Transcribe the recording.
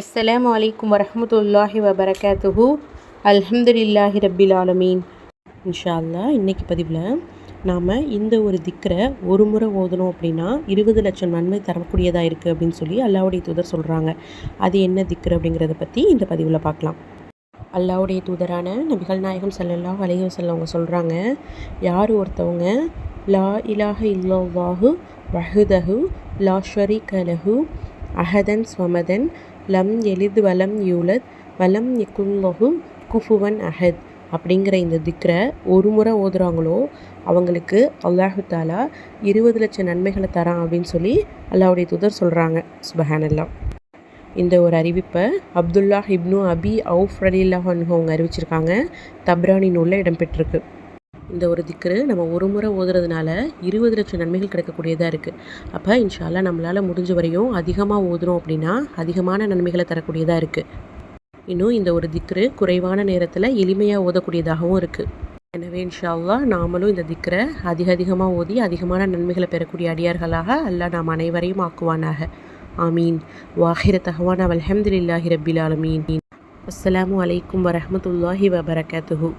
அஸ்லாம் வலைக்கம் வரமத்துல்லாஹி வபரகாத்துஹு. அல்ஹம்துலில்லாஹி ரபில் ஆலமீன். இன்ஷா அல்லா இன்னைக்கு பதிவில் நாம் இந்த ஒரு திக்கரை ஒரு முறை ஓதணும் அப்படின்னா இருபது லட்சம் நன்மை தரக்கூடியதாக இருக்குது அப்படின்னு சொல்லி அல்லாவுடைய தூதர் சொல்கிறாங்க அது என்ன திக்கர் அப்படிங்கிறத பற்றி இந்த பதிவில் பார்க்கலாம். அல்லாவுடைய தூதரான நபிகள் நாயகம் ஸல்லல்லாஹு அலைஹி செல்லவங்க சொல்கிறாங்க யார் ஒருத்தவங்க லா இலாஹ இல்லல்லாஹு வஹுதஹு லா கலஹு அஹதன் ஸ்வமதன் லம் எளிது வலம் யூலத் வலம் யகுல்லஹு குஃபுவன் அஹத். அப்படிங்கிற இந்த திக்ரை ஒரு முறை ஓதுறாங்களோ அவங்களுக்கு அல்லாஹு தாலா இருபது லட்சம் நன்மைகளை தரான் அப்படின்னு சொல்லி அல்லாவுடைய துதர் சொல்கிறாங்க சுபஹானல்லா இந்த ஒரு அறிவிப்பை அப்துல்லா ஹிப்னு அபி அவுஃப் ரலில்லாஹு அவங்க அறிவிச்சிருக்காங்க. தப்ரானி நூலில் இடம்பெற்றிருக்கு இந்த ஒரு திக்ரு நம்ம ஒரு முறை ஓதுறதுனால இருபது லட்சம் நன்மைகள் கிடைக்கக்கூடியதாக இருக்குது அப்போ இன்ஷால்லா நம்மளால் முடிஞ்ச வரையும் அதிகமாக ஓதுறோம் அப்படின்னா அதிகமான நன்மைகளை தரக்கூடியதாக இருக்குது இன்னும் இந்த ஒரு திக்ரு குறைவான நேரத்தில் எளிமையாக ஓதக்கூடியதாகவும் இருக்குது எனவே இன்ஷா நாமளும் இந்த திக்ரை அதிக அதிகமாக ஓதி அதிகமான நன்மைகளை பெறக்கூடிய அடியார்களாக அல்லாஹ் நாம் அனைவரையும் ஆக்குவானாக. ஆமீன். வாஹிர தஹவானா அல்ஹம்துலில்லாஹி ரப்பில் ஆலமீன். அஸ்லாம் அலைக்கும் வரமத்துல்லாஹி வபரகாத்துஹூ.